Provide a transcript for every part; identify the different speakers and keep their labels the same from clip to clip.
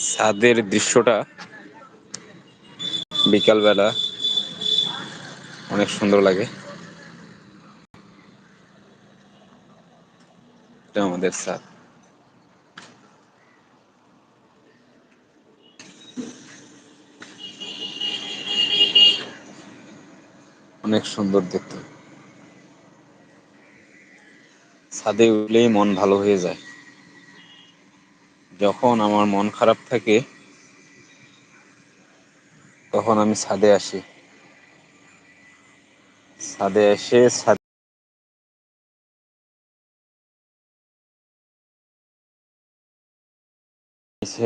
Speaker 1: ছাদের দৃশ্যটা বিকালবেলা অনেক সুন্দর লাগে। আমাদের ছাদ। অনেক সুন্দর দেখতে। ছাদে উঠলেই মন ভালো হয়ে যায়। যখন আমার মন খারাপ থাকে, তখন আমি ছাদে আসি। ছাদে এসে ছাদ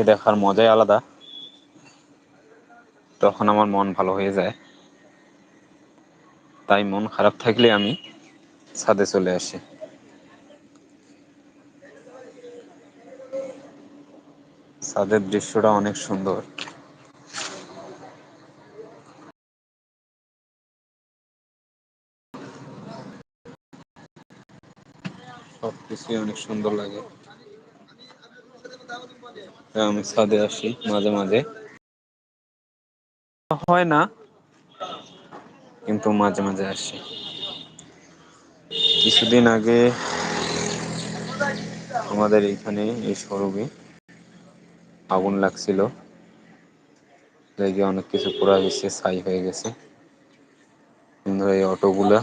Speaker 1: দেখার মজাই আলাদা। তখন আমার মন ভালো হয়ে যায়। তাই মন খারাপ থাকলে আমি ছাদে চলে আসি। ছাদের দৃশ্যটা অনেক সুন্দর। সব কিছুই অনেক সুন্দর লাগে। আমি ছাদে আসি মাঝে মাঝে। হয় না, কিন্তু মাঝে মাঝে আসি। কিছুদিন আগে আমাদের এইখানে এই সড়কে আগুন লাগছিল। অনেক কিছু পোড়া গেছে ছাই হয়ে গেছে। কিন্তু এই অটোগুলা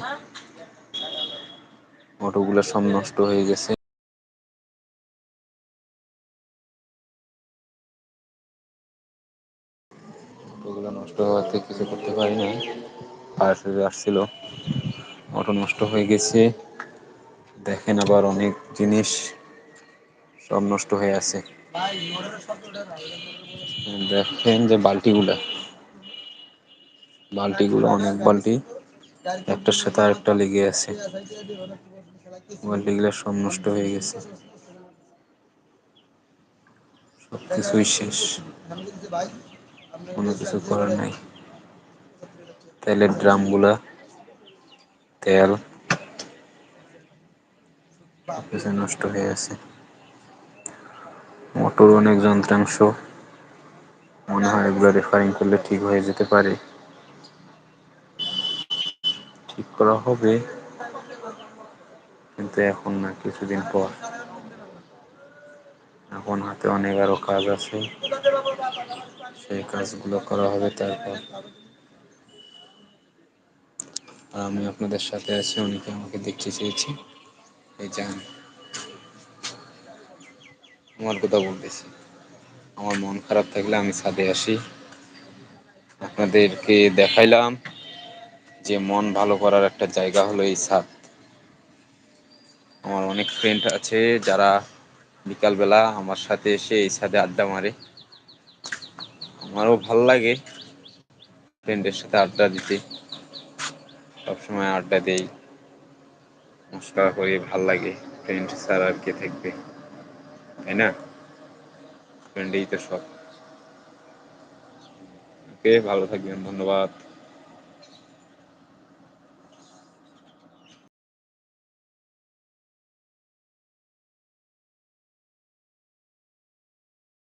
Speaker 1: অটোগুলা সব নষ্ট হয়ে গেছে। অটোগুলো নষ্ট হওয়াতে কিছু করতে পারি ফায়ার সার্ভিস আসছিল, অটো নষ্ট হয়ে গেছে। দেখেন আবার অনেক জিনিস সব নষ্ট হয়ে আছে। দেখেন যে বাল্টিগুলা। বাল্টিগুলো অনেক বাল্টি, একটার সাথে আরেকটা লেগে আছে। বাল্টিগুলো সব নষ্ট হয়ে গেছে। সব কিছুই শেষ। কোনো কিছু করার নাই। তেলের ড্রামগুলা, তেল সবকিছু নষ্ট হয়ে আছে। মোটর অনেক যন্ত্রাংশ। মনে হয় এগুলো রেফারিং করলে ঠিক হয়ে যেতে পারে। ঠিক করা হবে। কিন্তু এখন না, কিছুদিন পর। এখন হাতে অনেক আরও কাজ আছে। সেই কাজগুলো করা হবে তারপর। আর আমি আপনাদের সাথে আছি, অনেকে আমাকে দেখতে চেয়েছি। এই যান। আমার কথা বলতেছি। আমার মন খারাপ থাকলে আমি ছাদে আসি। আপনাদেরকে দেখাইলাম যে মন ভালো করার একটা জায়গা হলো এই ছাদ। আমার অনেক ফ্রেন্ড আছে যারা বিকালবেলা আমার সাথে এসে এই ছাদে আড্ডা মারে। আমারও ভালো লাগে ফ্রেন্ডের সাথে আড্ডা দিতে। সবসময় আড্ডা দেই। মশকরা করি, ভালো লাগে। ফ্রেন্ড ছাড়া আর কে থাকবে? তাই না? ফ্রেন্ডেই তো সব। ওকে ভালো থাকবেন ধন্যবাদ।